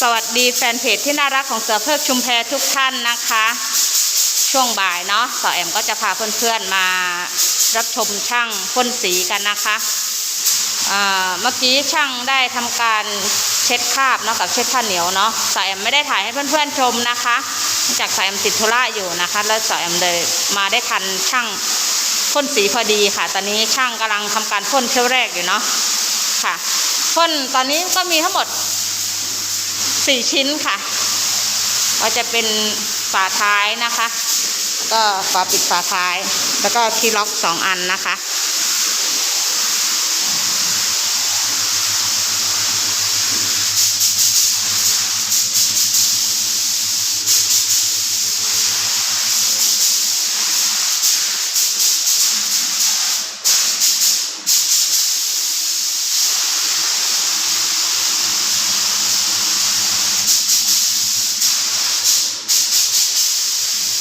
สวัสดีแฟนเพจที่น่ารักของเสือเพิกชุมแพทุกท่านนะคะ ช่วงบ่ายเนาะสอแอมก็จะพาเพื่อนๆมารับชมช่างพ่นสีกันนะคะเมื่อกี้ช่างได้ทำการเช็ดคราบเนาะกับเช็ดผ้าเหนียวเนาะสแอมไม่ได้ถ่ายให้เพื่อนๆชมนะคะจากสแอมติดธุระอยู่นะคะ แล้วสแอมเลยมาได้ทันช่างพ่นสีพอดีค่ะ ตอนนี้ช่างกำลังทำการพ่นเที่ยวแรกอยู่เนาะค่ะพ่นตอนนี้ก็มีทั้งหมด สี่ชิ้นค่ะ ก็จะเป็นฝาท้ายนะคะ ก็ฝาปิดฝาท้าย แล้วก็ที่ล็อกสองอันนะคะ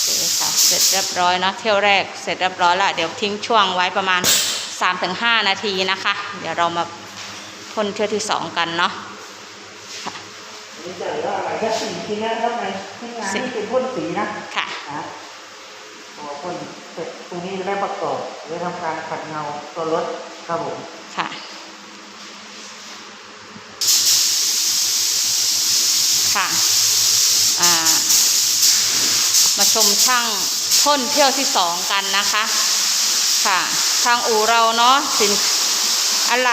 โอเคค่ะเส ร็จเรียบร้อยเนาะเที่ยวแรกเสร็จเรียบร้อยละเดี๋ยวทิ้งช่วงไว้ประมาณ 3-5 นาทีนะคะ เดี๋ยวเรามาพ่นเที่ยวที่ 2 กันเนาะนี่จะเหลืออะไรแค่สี่ชิ้นนะครับในที่งานนี่เป็นพ่นสีนะค่ะนะพอพ่นเสร็จตรงนี้จะได้ประกอบหรือทำการขัดเงาตัวรถครับผมค่ะค่ะอ่ามาชมช่าง พ่นเที่ยวที่สองกันนะคะ ค่ะ ทางอู่เราเนาะสินอะไร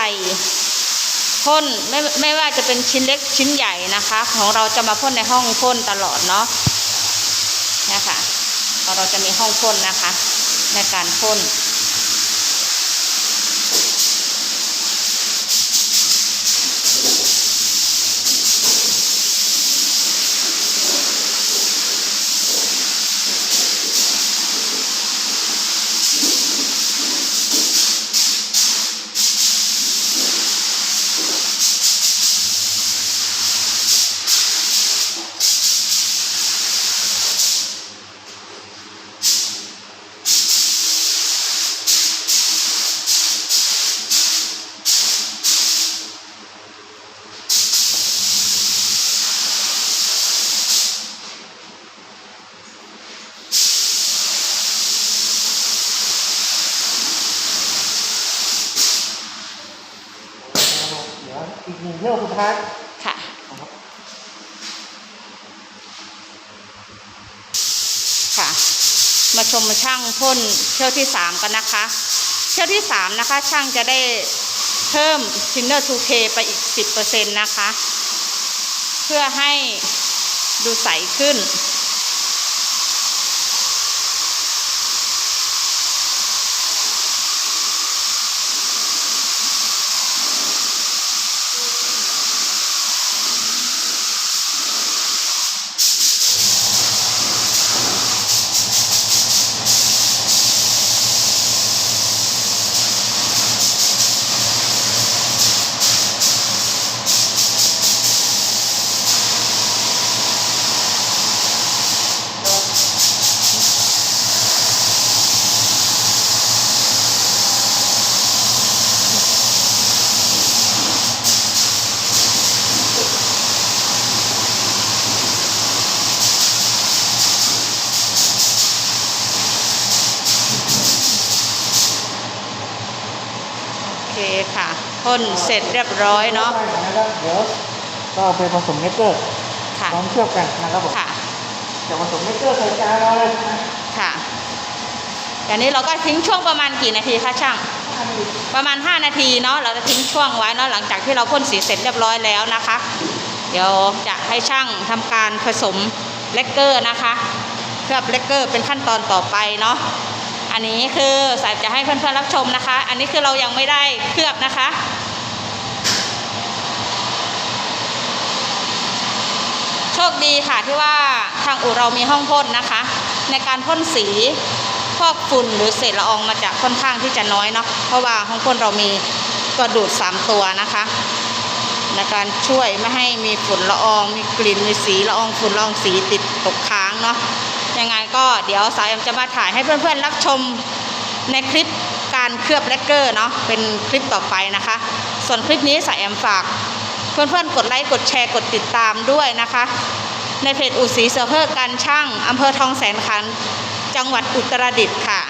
พ่นไม่ไม่ว่าจะเป็นชิ้นเล็กชิ้นใหญ่นะคะ ของเราจะมาพ่นในห้องพ่นตลอดเนาะเนี่ยค่ะเราจะมีห้องพ่นนะคะ ในการพ่น เที่ยวสุดท้ายค่ะ ค่ะ มาชมช่างพ่นเที่ยวที่สามกันนะคะ เที่ยวที่สามนะคะ ช่างจะได้เพิ่มทินเนอร์ทูเคไปอีกสิบเปอร์เซ็นต์นะคะ เพื่อให้ดูใสขึ้น คค่ะพ่นเสร็จเรียบร้อยเนาะได้นะครับเดี๋ยวก็เอาไปผสมเมกเกอร์ค่ะพร้อมเชื่อมกันนะครับผมค่ะจะผสมเมกเกอร์ใส่จานเราเลยนะค่ะอย่างนี้เราก็ทิ้งช่วงประมาณกี่นาทีคะช่าง ประมาณ 5 นาทีเนาะเราจะทิ้งช่วงไว้เนาะหลังจากที่เราพ่นสีเสร็จเรียบร้อยแล้วนะคะ เดี๋ยวจะให้ช่างทำการผสมเลกเกอร์นะคะเคลือบเลกเกอร์เป็นขั้นตอนต่อไปเนาะ อันนี้คือสายจะให้เพื่อนๆรับชมนะคะ อันนี้คือเรายังไม่ได้เคลือบนะคะโชคดีค่ะที่ว่าทางอู่เรามีห้องพ่นนะคะ ในการพ่นสีพวกฝุ่นหรือเศษละอองมาจะค่อนข้างที่จะน้อยเนาะเพราะว่าห้องพ่นเรามีตัวดูด 3 ตัวนะคะ ในการช่วยไม่ให้มีฝุ่นละออง มีกลิ่นมีสีละอองฝุ่นละอองสีติดตกค้างเนาะ ยังไงก็เดี๋ยวสายแอมจะมาถ่ายให้เพื่อนๆรับชมในคลิปการเคลือบแลกเกอร์เนาะเป็นคลิปต่อไปนะคะ ส่วนคลิปนี้สายแอมฝาก เพื่อนๆกดไลค์กดแชร์กดติดตามด้วยนะคะ ในเพจอุสีเซอร์เพอร์การช่างอำเภอทองแสนขันจังหวัดอุตรดิตถ์ค่ะ